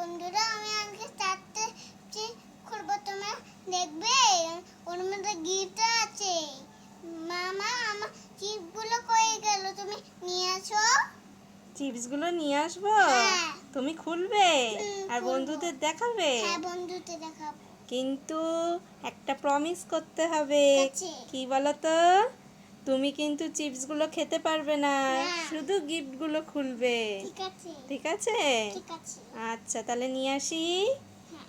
বন্ধুরা আমি আজকে চারটে চিপ খুলবো তোমরা দেখবে? ওর মধ্যে গিফট আছে। মামা আমার চিপগুলো কই গেল? তুমি নিয়ে আসো। চিপসগুলো নিয়ে আসব? হ্যাঁ। তুমি খুলবে? আর বন্ধুদের দেখাবে? হ্যাঁ বন্ধুতে দেখাবো। কিন্তু একটা প্রমিস করতে হবে। কি বলো তো তুমি কিন্তু চিপসগুলো খেতে পারবে না। না। শুধু গিফটগুলো খুলবে। ঠিক আছে। আচ্ছা তাহলে নিয়ে আসি। হ্যাঁ।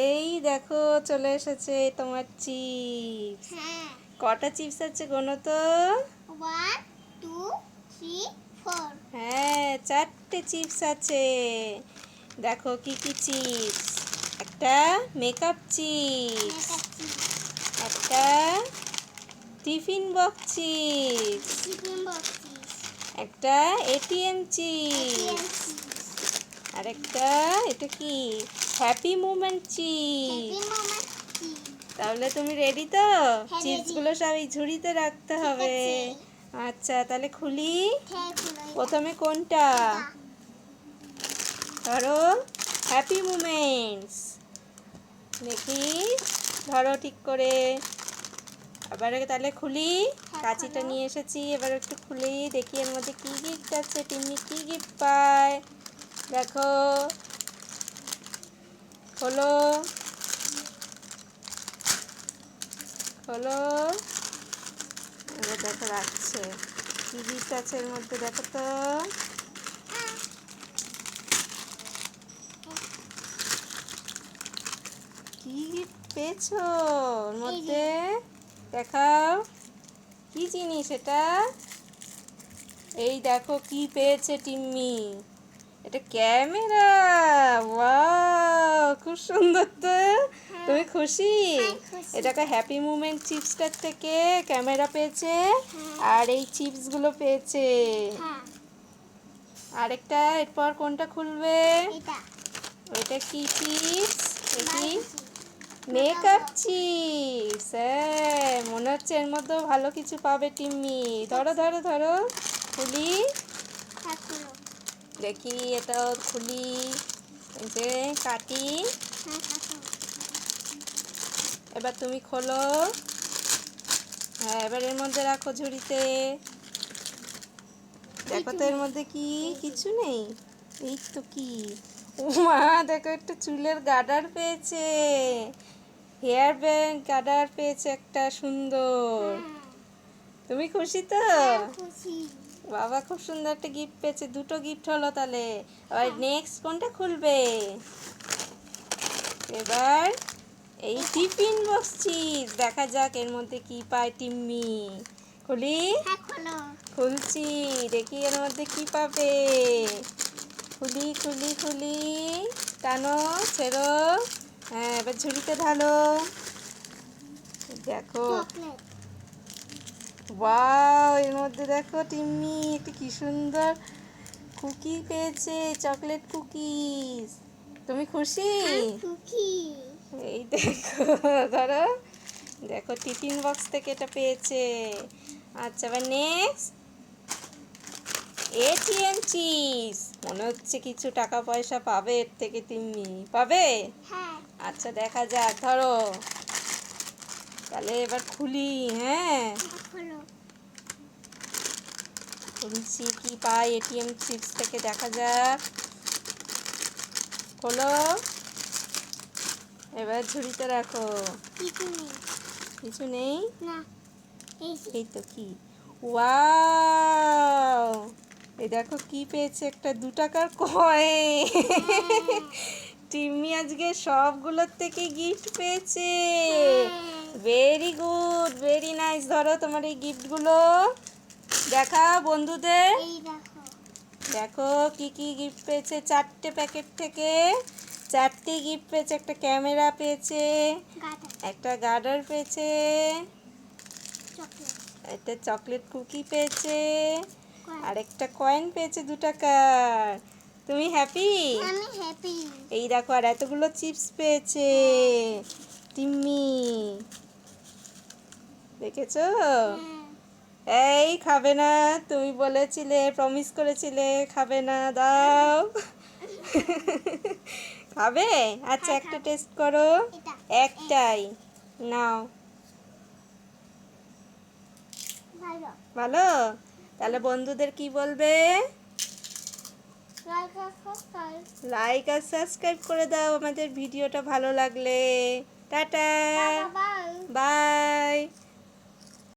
এই দেখো চলে এসেছে তোমার চিপস। হ্যাঁ। কটা চিপস আছে গোনো তো? হ্যাঁ চারটে চিপস আছে। দেখো কি কি চিপস। একটা makeup chips tiffin box chips একটা এটিএম চিপস আর একটা এটা কি? হ্যাপি মুমেন্ট চিপস তাহলে তুমি রেডি তো. চিপসগুলো সব এই ঝুড়িতে রাখতে হবে। আচ্ছা তাহলে খুলি। হ্যাঁ প্রথমে কোনটা? ধরো হ্যাপি মুমেন্টস দেখি ধরো ঠিক করে। আবার তাহলে খুলি। হ্যাঁ, কাঁচিটা নিয়ে এসেছি এবার একটু খুলি দেখি এর মধ্যে কি গিফট আছে টিম্মি কি গিফট পায়? দেখো। হলো হলো এবার দেখো রাখছে। কি গিফট আছে এর মধ্যে দেখো তো। কি গিফট পেয়েছ ওর মধ্যে? দেখাও। কি জিনিস এটা? এই দেখো কি পেয়েছে টিম্মি। এটা ক্যামেরা। ওয়াও খুব সুন্দর তো। তুমি খুশি? হ্যাঁ। এটাকে হ্যাপি মুমেন্ট চিপসটার থেকে ক্যামেরা পেয়েছে। আর এই চিপসগুলো পেয়েছে। হ্যাঁ। আরেকটা এরপর কোনটা খুলবে? এটা। ওইটা কি চিপস? এটি মেকআপ চিপস হ্যাঁ মনে হচ্ছে এর মধ্যেও ভালো কিছু পাবে টিম্মি। ধরো ধরো ধরো, খুলি। দেখি এটা খুলি। যে, কাটি। এবার তুমি খোলো। হ্যাঁ এবার এর মধ্যে রাখো ঝুড়িতে। দেখো তো এর মধ্যে কি? কিছু নেই। এই তো কি? মা দেখো একটা চুলের গার্ডার পেয়েছে। হেয়ার ব্যান্ড গার্ডার পেয়েছে একটা সুন্দর। তুমি খুশি তো? হ্যাঁ, বাবা খুব সুন্দর একটা গিফট পেয়েছে দুটো গিফট হলো তাহলে। এবার নেক্সট কোনটা খুলবে? এবার এই টিফিন বক্স চিপস দেখা যাক এর মধ্যে কি পায় টিম্মি। খুলি? হ্যাঁ খুলছি দেখি এর মধ্যে কি পাবে। খুলি খুলি খুলি। টানো ছেড়ো। হ্যাঁ এবার ঝুড়িতে ঢালো। দেখো। ওয়াও এর মধ্যে দেখো টিম্মি একটা কি সুন্দর কুকি পেয়েছে চকলেট কুকিজ। তুমি খুশি? এই দেখো ধরো। দেখো টিফিন বক্স থেকে এটা পেয়েছে। আচ্ছা এবার নেক্সট এটিএম চিজ মনে হচ্ছে কিছু টাকা পয়সা পাবে এর থেকে তিম্মি পাবে? হ্যাঁ। আচ্ছা দেখা যাক ধরো। তাহলে এবার খুলি হ্যাঁ? হ্যাঁ খোলো। খুলছি কি পাই এটিএম চিপস থেকে দেখা যাক। খোলো। এবার ঝুড়িতে রাখো। কিছু নেই। কিছু নেই? না এই তো কি? ওয়াও! দেখো কি পেয়েছে একটা দু টাকার কয়েন টিম্মি আজকে সবগুলোর থেকে গিফট পেয়েছে। ভেরি গুড ভেরি নাইস ধরো তোমার এই গিফটগুলো দেখা বন্ধুদের। দেখো। দেখো কি কি গিফট পেয়েছে চারটে প্যাকেট থেকে। চারটে গিফট পেয়েছে একটা ক্যামেরা পেয়েছে। একটা গার্ডার পেয়েছে। একটা চকলেট কুকি পেয়েছে। কয়েন। আর একটা কয়েন পেয়েছে দু টাকার। তুমি হ্যাপি আমি হ্যাপি এই দেখো আর এতগুলো চিপস পেয়েছে। টিম্মি। দেখেছ? এই খাবে না তুমি বলেছিলে প্রমিস করেছিলে খাবে না দাও। খাবে? আচ্ছা হ্যাঁ, একটা টেস্ট করো। একটাই। নাও। ভালো। ভালো? তাহলে বন্ধুদের কি বলবে? লাইক আর সাবস্ক্রাইব করে দাও আমাদের ভিডিওটা ভালো লাগলে। টাটা। বাই